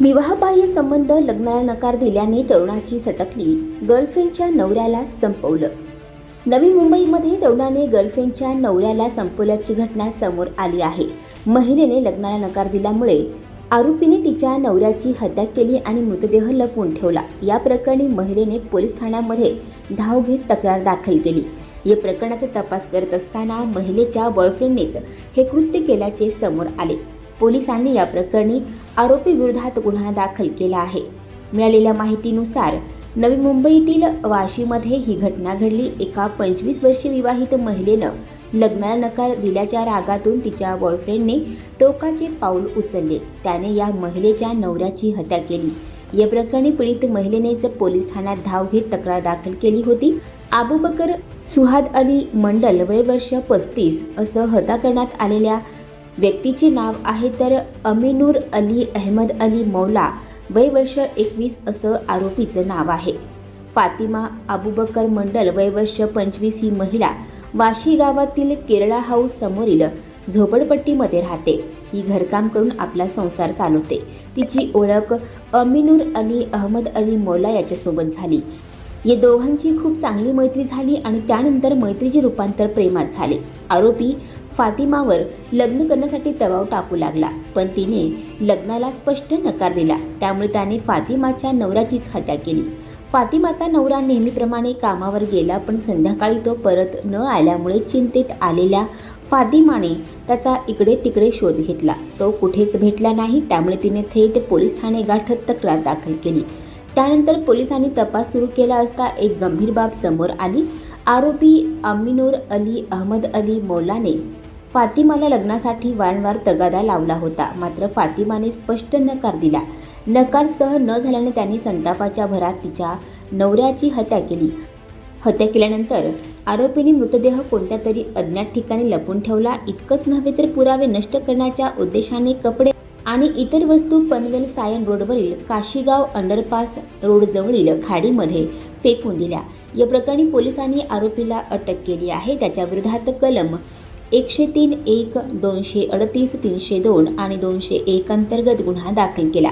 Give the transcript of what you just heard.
विवाहबाह्य संबंध लग्नाला नकार दिल्याने तरुणाची सटकली. गर्लफ्रेंडच्या नवऱ्याला संपवलं. नवी मुंबईमध्ये तरुणाने गर्लफ्रेंडच्या नवऱ्याला संपवल्याची घटना समोर आली आहे. महिलेने लग्नाला नकार दिल्यामुळे आरोपीने तिच्या नवऱ्याची हत्या केली आणि मृतदेह लपवून ठेवला. या प्रकरणी महिलेने पोलीस ठाण्यामध्ये धाव घेत तक्रार दाखल केली. या प्रकरणाचा तपास करत असताना महिलेच्या बॉयफ्रेंडनेच हे कृत्य केल्याचे समोर आले. पोलिसांनी या प्रकरणी आरोपी विरोधात गुन्हा दाखल केला आहे. मिळालेल्या माहितीनुसार नवी मुंबईतील वाशीमध्ये ही घटना घडली. एका पंचवीस वर्षीय विवाहित महिलेनं लग्नाला नकार दिल्याच्या रागातून तिच्या बॉयफ्रेंडने टोकाचे पाऊल उचलले. त्याने या महिलेच्या नवऱ्याची हत्या केली. या प्रकरणी पीडित महिलेनेच पोलीस ठाण्यात धाव घेत तक्रार दाखल केली होती. आबूबकर सुहाद अली मंडल वय वर्ष पस्तीस असं हत्या करण्यात आलेल्या व्यक्तीचे नाव आहे तर अमिनूर अली अहमद अली मौला वय वर्ष एकवीस असं आरोपीचं नाव आहे. फातिमा अबुबकर मंडल वय वर्ष पंचवीस ही महिला वाशी गावातील केरळा हाऊस समोरील झोपडपट्टीमध्ये राहते. ही घरकाम करून आपला संसार चालवते. तिची ओळख अमिनूर अली अहमद अली मौला याच्यासोबत झाली. या दोघांची खूप चांगली मैत्री झाली आणि त्यानंतर मैत्रीचे रूपांतर प्रेमात झाले. आरोपी फातिमावर लग्न करण्यासाठी दबाव टाकू लागला पण तिने लग्नाला स्पष्ट नकार दिला. त्यामुळे त्याने फातिमाच्या नवऱ्याचीच हत्या केली. फातिमाचा नवरा नेहमीप्रमाणे कामावर गेला पण संध्याकाळी तो परत न आल्यामुळे चिंतेत आलेल्या फातिमाने त्याचा इकडे तिकडे शोध घेतला. तो कुठेच भेटला नाही त्यामुळे तिने थेट पोलीस ठाणे गाठत तक्रार दाखल केली. त्यानंतर पोलिसांनी तपास सुरू केला असता एक गंभीर बाब समोर आली. आरोपी अमिनूर अली अहमद अली मौलाने फातिमाला लग्नासाठी वारंवार तगादा लावला होता. मात्र फातिमाने स्पष्ट नकार दिला. नकार सह न झाल्याने त्यांनी संतापाच्या भरात तिच्या नवऱ्याची हत्या केली. हत्या केल्यानंतर आरोपीने मृतदेह कोणत्या तरी अज्ञात ठिकाणी लपून ठेवला? इतकंच नव्हे तर पुरावे नष्ट करण्याच्या उद्देशाने कपडे आणि इतर वस्तू पनवेल सायन रोडवरील काशीगाव अंडरपास रोडजवळील खाडीमध्ये फेकून दिल्या. या प्रकरणी पोलिसांनी आरोपीला अटक केली आहे. त्याच्या विरोधात कलम एकशे तीन एक दोनशे अडतीस तीनशे दोन आणि दोनशे एक अंतर्गत गुन्हा दाखल केला.